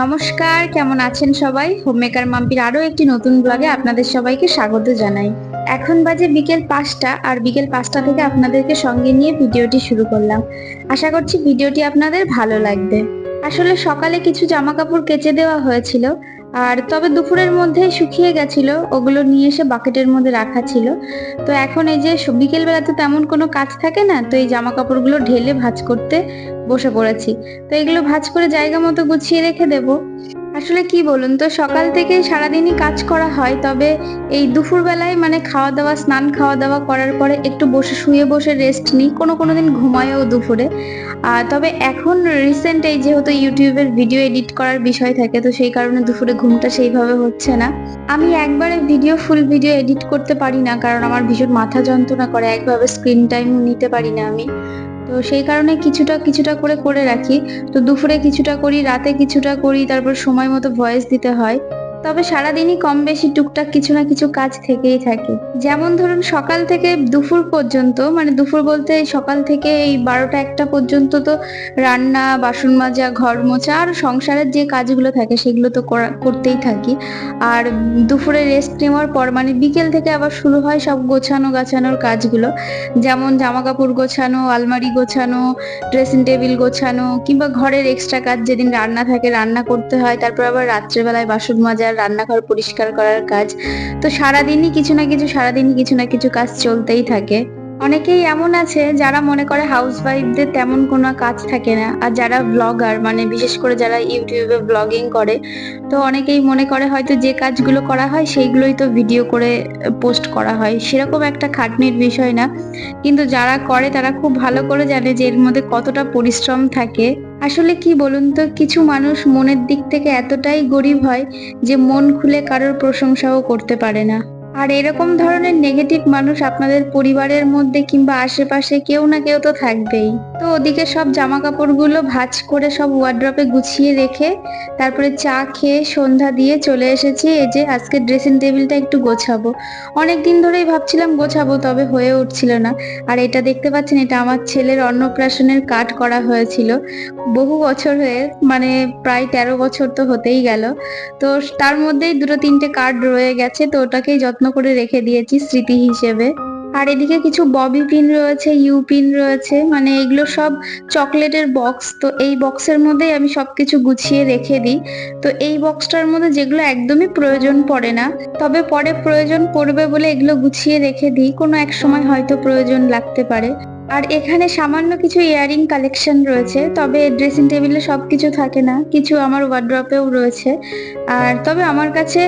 নমস্কার, কেমন আছেন সবাই? হোমমেকার মাম্পির আরও একটি নতুন ব্লগে আপনাদের সবাইকে স্বাগত জানাই। এখন বাজে বিকেল পাঁচটা, আর বিকেল পাঁচটা থেকে আপনাদেরকে সঙ্গে নিয়ে ভিডিওটি শুরু করলাম। আশা করছি ভিডিওটি আপনাদের ভালো লাগবে। আসলে সকালে কিছু জামা কাপড় কেচে দেওয়া হয়েছিল আর তবে দুপুরের মধ্যে শুকিয়ে গেছিল, ওগুলো নিয়ে এসে বাকেটের মধ্যে রাখা ছিল। তো এখন এই যে বিকেল বেলাতে তেমন কোনো কাজ থাকে না, তো এই জামা কাপড়গুলো ঢেলে ভাঁজ করতে বসে পড়েছি। তো এগুলো ভাঁজ করে জায়গা মতো গুছিয়ে রেখে দেব। আসলে কি বলুন তো, সকাল থেকে সারাদিনই কাজ করা হয়, তবে এই দুপুর বেলায় মানে খাওয়া দাওয়া স্নান খাওয়া দাওয়া করার পরে একটু বসে শুয়ে বসে রেস্ট নিই, কোনো কোনো দিন ঘুমায়ও দুপুরে। আর তবে এখন রিসেন্ট এই যেহেতু ইউটিউবের ভিডিও এডিট করার বিষয় থাকে, তো সেই কারণে দুপুরে ঘুমটা সেইভাবে হচ্ছে না। আমি একবারে ভিডিও ফুল ভিডিও এডিট করতে পারি না, কারণ আমার ভীষণ মাথা যন্ত্রণা করে, একভাবে স্ক্রিন টাইম নিতে পারি না আমি। তো সেই কারণে কিছুটা কিছুটা করে করে রাখি। তো দুপুরে কিছুটা করি, রাতে কিছুটা করি, তারপর সময় মতো ভয়েস দিতে হয়। তবে সারাদিনই কম বেশি টুকটাক কিছু না কিছু কাজ থেকেই থাকে। যেমন ধরুন সকাল থেকে দুপুর পর্যন্ত মানে দুপুর বলতে সকাল থেকে এই বারোটা একটা পর্যন্ত তো রান্না, বাসন মাজা, ঘর মোছা আর সংসারের যে কাজগুলো থাকে সেগুলো তো করা- করতেই থাকি। আর দুপুরে রেস্ট নেওয়ার পর মানে বিকেল থেকে আবার শুরু হয় সব গোছানো গাছানোর কাজগুলো। যেমন জামা কাপড় গোছানো, আলমারি গোছানো ড্রেসিং টেবিল গোছানো, কিংবা ঘরের এক্সট্রা কাজ যেদিন রান্না থাকে রান্না করতে হয়, তারপর আবার রাত্রেবেলায় বাসন মাজার রান্নাঘর পরিষ্কার করার কাজ। তো সারাদিনই কিছু না কিছু, সারাদিনই কিছু না কিছু কাজ চলতেই থাকে। অনেকেই এমন আছে যারা মনে করে হাউস ওয়াইফদের তেমন কোনো কাজ থাকে না। আর যারা ব্লগার মানে বিশেষ করে যারা ইউটিউবে ব্লগিং করে, তো অনেকেই মনে করে হয়তো যে কাজগুলো করা হয় সেইগুলোই তো ভিডিও করে পোস্ট করা হয়। সেরকম একটা খাটনির বিষয় না। কিন্তু যারা করে তারা খুব ভালো করে জানে যে এর মধ্যে কতটা পরিশ্রম থাকে। আসলে কি বলুন তো, কিছু মানুষ মনের দিক থেকে এতটাই গরিব হয় যে মন খুলে কারোর প্রশংসাও করতে পারে না। আর এরকম ধরনের নেগেটিভ মানুষ আপনাদের পরিবারের মধ্যে কিংবা আশেপাশে কেউ না কেউ তো থাকবেই। তো ওদিকে সব জামা কাপড়গুলো ভাজ করে সব ওয়ার্ড্রপে গুছিয়ে রেখে তারপরে চা খেয়ে সন্ধ্যা দিয়ে চলে এসেছি। এই যে আজকে ড্রেসিং টেবিলটা একটু গোছাবো। অনেক দিন ধরেই ভাবছিলাম গোছাবো, তবে হয়ে উঠছিল না। আর এটা দেখতে পাচ্ছেন, এটা আমার ছেলের অন্নপ্রাশনের কাট করা হয়েছিল। বহু বছর হয়ে মানে প্রায় তেরো বছর তো হতেই গেল। তো তার মধ্যেই দুটো তিনটে কার্ড রয়ে গেছে, তো ওটাকেই যত্ন করে রেখে দিয়েছি স্মৃতি হিসেবে। আর এদিকে কিছু ববি পিন রয়েছে, ইউ পিন রয়েছে মানে এগুলো সব চকলেটের বক্স। তো এই বক্সের মধ্যেই আমি সবকিছু গুছিয়ে রেখে দিই। তো এই বক্সটার মধ্যে যেগুলো একদমই প্রয়োজন পড়ে না, তবে পরে প্রয়োজন পড়বে বলে এগুলো গুছিয়ে রেখে দিই। কোনো এক সময় হয়তো প্রয়োজন লাগতে পারে। আর এখানে সামান্য কিছু ইয়ারিং কালেকশন রয়েছে, তবে ড্রেসিং টেবিলে সব কিছু থাকে না। কিছু আমার ওয়ার্ড্রপেও রয়েছে। আর তবে আমার কাছে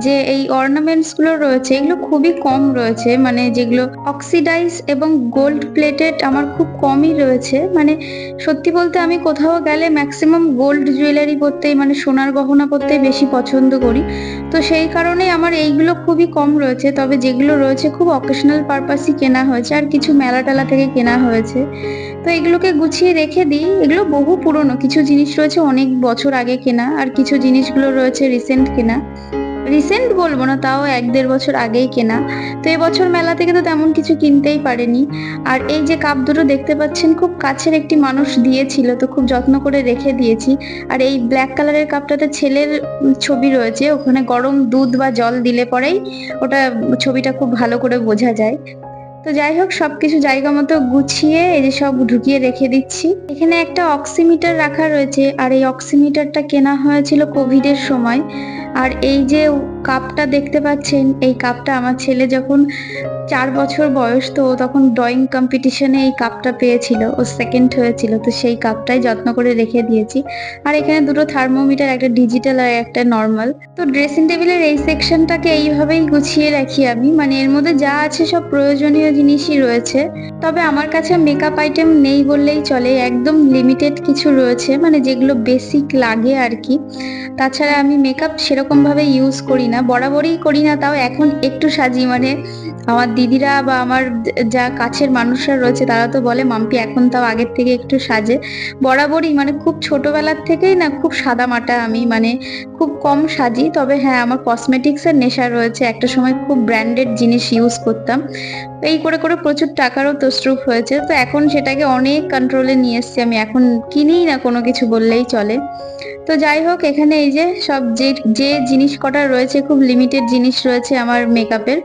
যে এই অর্নামেন্টসগুলো রয়েছে, এগুলো খুবই কম রয়েছে। মানে যেগুলো অক্সিডাইজ এবং গোল্ড প্লেটেড আমার খুব কমই রয়েছে। মানে সত্যি বলতে আমি কোথাও গেলে ম্যাক্সিমাম গোল্ড জুয়েলারি পরতেই মানে সোনার গহনা পরতেই বেশি পছন্দ করি। তো সেই কারণেই আমার এইগুলো খুবই কম রয়েছে। তবে যেগুলো রয়েছে, খুব অকেশনাল পারপাসই কেনা হয়েছে আর কিছু মেলা টেলা থেকে কেনা হয়েছে। তো এগুলোকে গুছিয়ে রেখে দিই। এগুলো বহু পুরনো। কিছু জিনিস রয়েছে অনেক বছর আগে কেনা, আর কিছু জিনিসগুলো রয়েছে রিসেন্ট কেনা। রিসেন্ট বলব না, তাও এক দেড় বছর আগেই কেনা। তো এবছর মেলা থেকে তো তেমন কিছু কিনতেই পারেনি। আর এই যে কাপ দুটো দেখতে পাচ্ছেন, খুব কাছের একটি মানুষ দিয়েছিল, তো খুব যত্ন করে রেখে দিয়েছি। আর এই ব্ল্যাক কালারের কাপটাতে ছেলের ছবি রয়েছে, ওখানে গরম দুধ বা জল দিলে পরেই ওটা ছবিটা খুব ভালো করে বোঝা যায়। তো যাই হোক, সবকিছু জায়গা মতো গুছিয়ে এই যে সব ঢুকিয়ে রেখে দিচ্ছি। এখানে একটা অক্সিমিটার রাখা রয়েছে, আর এই অক্সিমিটারটা কেনা হয়েছিল কোভিডের সময়। আর এই যে কাপটা দেখতে পাচ্ছেন, এই কাপটা আমার ছেলে যখন চার বছর বয়স, তো তখন ড্রয়িং কম্পিটিশনে এই কাপটা পেয়েছিল, ও সেকেন্ড হয়েছিল, তো সেই কাপটাই যত্ন করে রেখে দিয়েছি। আর এখানে দুটো থার্মোমিটার, একটা ডিজিটাল আর একটা নর্মাল তো ড্রেসিং টেবিলের এই সেকশনটাকে এইভাবেই গুছিয়ে রাখি আমি। মানে এর মধ্যে যা আছে সব প্রয়োজনীয় জিনিসই রয়েছে। তবে আমার কাছে মেকআপ আইটেম নেই বললেই চলে, একদম লিমিটেড কিছু রয়েছে মানে যেগুলো বেসিক লাগে আর কি তাছাড়া আমি মেকআপ সেরকম ভাবে ইউজ করি না, বরাবরই করি না, তাও এখন একটু সাজি মানে আমার দিদিরা বা আমার যা কাছের মানুষরা রয়েছে, তারা তো বলে, মাম্পি, এখন তাও আগের থেকে একটু সাজে। বরাবরই মানে খুব ছোটবেলার থেকেই না, খুব সাদা মাটা আমি মানে খুব কম সাজি, তবে হ্যাঁ আমার কসমেটিক্সের নেশা রয়েছে। একটা সময় খুব ব্র্যান্ডেড জিনিস ইউজ করতাম। এই করে করে প্রচুর টাকারও তসরুপ হয়েছে। তো এখন সেটাকে অনেক কন্ট্রোলে নিয়ে এসছি। আমি এখন কিনিই না কোনো কিছু বললেই চলে। তো যাই হোক, এখানে এই যে সব যে যে জিনিস কটা রয়েছে, খুব লিমিটেড জিনিস রয়েছে আমার মেকআপের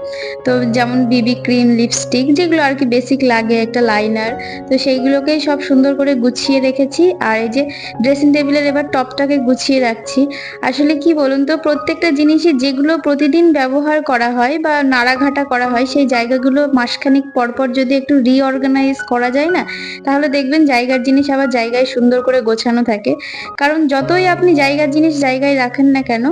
তো যেমন বিবি ক্রিম লিপস্টিক যেগুলো আর কি বেসিক লাগে, একটা লাইনার তো সেইগুলোকেই সব সুন্দর করে গুছিয়ে রেখেছি। আর এই যে ড্রেসিং টেবিলের এবার টপটাকে গুছিয়ে রাখছি। আসলে কি বলুন তো, প্রত্যেকটা জিনিসই যেগুলো প্রতিদিন ব্যবহার করা হয় বা নাড়াঘাটা করা হয়, সেই জায়গাগুলো মাসখানিক পরপর যদি একটু রিঅর্গানাইজ করা যায় না, তাহলে দেখবেন জায়গার জিনিস আবার জায়গায় সুন্দর করে গোছানো থাকে। কারণ যতই আপনি জায়গার জিনিস জায়গায় রাখেন না কেন?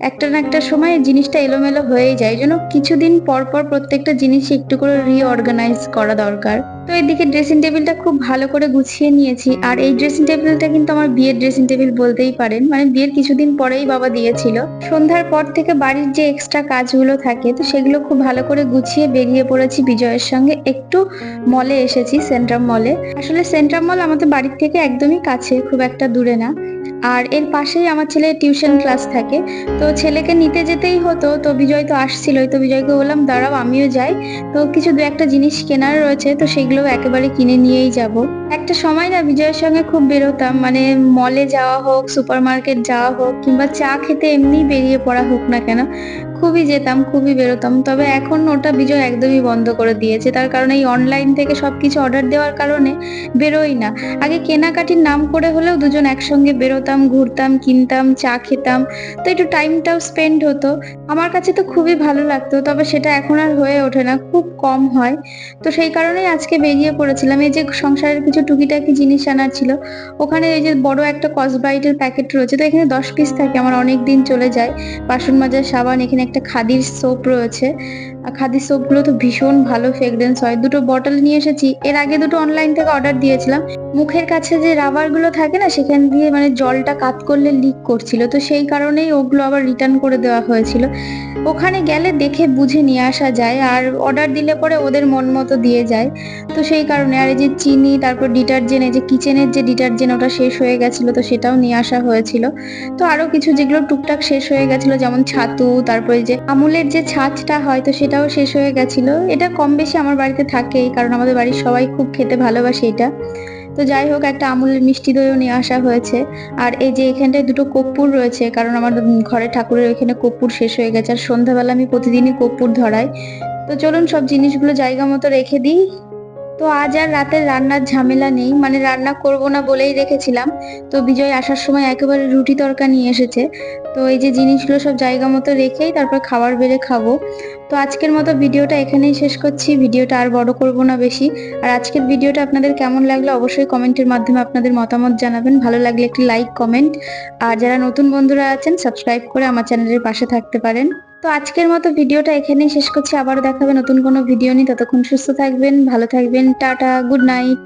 একটা না একটা সময় জিনিসটা এলোমেলো হয়েই যায়। জন্য কিছুদিন পর পর প্রত্যেকটা জিনিস একটু করে রিঅর্গানাইজ করা দরকার। তো এদিকে ড্রেসিং টেবিলটা খুব ভালো করে গুছিয়ে নিয়েছি। আর এই ড্রেসিং টেবিলটা কিন্তু আমার বিয়ের ড্রেসিং টেবিল বলতেই পারেন। মানে বিয়ের কিছুদিন পরেই বাবা দিয়েছিল। সন্ধ্যার পর থেকে বাড়ির যে এক্সট্রা কাজগুলো থাকে, তো সেগুলো খুব ভালো করে গুছিয়ে বেরিয়ে পড়েছি বিজয়ের সঙ্গে। একটু মলে এসেছি সেন্ট্রাম মলে আসলে সেন্ট্রাম মল আমাদের বাড়ির থেকে একদমই কাছে, খুব একটা দূরে না। আর এর পাশেই আমার ছেলে টিউশন ক্লাস থাকে। তো ছেলেকে নিতে যেতেই হতো, তো বিজয় তো আসছিলই। তো বিজয়কে বললাম, দাঁড়াও, আমিও যাই। তো কিছু দু একটা জিনিস কেনার রয়েছে, তো সেগুলো একেবারে কিনে নিয়েই যাব। একটা সময় না বিজয়ের সঙ্গে খুব বেরোতাম। মানে মলে যাওয়া হোক সুপার মার্কেট যাওয়া হোক, কিংবা চা খেতে এমনি বেরিয়ে পড়া হোক না কেন খুবই যেতাম, খুবই বেরোতাম। তবে এখন ওটা বিজয় একদমই বন্ধ করে দিয়েছে। তার কারণে এই অনলাইন থেকে সবকিছু অর্ডার দেওয়ার কারণে বেরোই না। আগে কেনাকাটির নাম করে হলেও দুজন একসঙ্গে বেরোতাম, ঘুরতাম, কিনতাম, চা খেতাম। তো একটু টাইমটাও স্পেন্ড হতো। আমার কাছে তো খুবই ভালো লাগতো, তবে সেটা এখন আর হয়ে ওঠে না, খুব কম হয়। তো সেই কারণেই আজকে বেরিয়ে পড়েছিলাম। এই যে সংসারের কিছু টুকিটাকি জিনিস আনার ছিল, ওখানে এই যে বড় একটা কসব্রাইটের প্যাকেট রয়েছে। তো এখানে দশ পিস থাকে, আমার অনেক দিন চলে যায়। বাসন মাজার সাবান, এখানে একটা খাদির সোপ রয়েছে। খাদির সোপগুলো তো ভীষণ ভালো ফ্রেগরেন্স হয়। দুটো বটল নিয়ে এসেছি। এর আগে দুটো অনলাইন থেকে অর্ডার দিয়েছিলাম। মুখের কাছে যে রাবারগুলো থাকে না, সেখান দিয়ে মানে জলটা কাত করলে লিক করছিল। তো সেই কারণেই ওগুলো আবার রিটার্ন করে দেওয়া হয়েছিল। ওখানে গেলে দেখে বুঝে নিয়ে আসা যায়, আর অর্ডার দিলে পরে ওদের মন মতো দিয়ে যায়। তো সেই কারণে আর এই যে চিনি, তারপর ডিটারজেন্ট এই যে কিচেনের যে ডিটারজেন্ট ওটা শেষ হয়ে গেছিল, তো সেটাও নিয়ে আসা হয়েছিল। তো আরও কিছু যেগুলো টুকটাক শেষ হয়ে গেছিল, যেমন ছাতু, তারপরে যে আমুলের যে ছাঁচটা হয়, তো সেটাও শেষ হয়ে গেছিল। এটা কম বেশি আমার বাড়িতে থাকেই, কারণ আমাদের বাড়ির সবাই খুব খেতে ভালোবাসে এটা। তো যাই হোক, একটা আমুলের মিষ্টি দইও নিয়ে আসা হয়েছে। আর এই যে এখানটায় দুটো কর্পূর রয়েছে, কারণ আমার ঘরে ঠাকুরের ওইখানে কর্পূর শেষ হয়ে গেছে। আর সন্ধ্যাবেলা আমি প্রতিদিনই কর্পূর ধরাই। তো চলুন সব জিনিসগুলো জায়গা মতো রেখে দিই। তো আজ আর রাতের রান্নার ঝামেলা নেই মানে রান্না করব না বলেই রেখেছিলাম। তো বিজয় আসার সময় একেবারে রুটি তরকা নিয়ে এসেছে। তো এই যে জিনিসগুলো সব জায়গা মতো রেখেই তারপর খাবার বেড়ে খাব। তো আজকের মতো ভিডিওটা এখানেই শেষ করছি। ভিডিওটা আর বড় করব না বেশি। আর আজকের ভিডিওটা আপনাদের কেমন লাগল অবশ্যই কমেন্টের মাধ্যমে আপনাদের মতামত জানাবেন। ভালো লাগলে একটি লাইক, কমেন্ট। আর যারা নতুন বন্ধুরা আছেন, সাবস্ক্রাইব করে আমার চ্যানেলের পাশে থাকতে পারেন। তো আজকের মতো ভিডিওটা এখানেই শেষ করছি। আবারও দেখাবে নতুন কোনো ভিডিও নিয়ে। ততক্ষণ সুস্থ থাকবেন, ভালো থাকবেন, টাটা, গুড নাইট।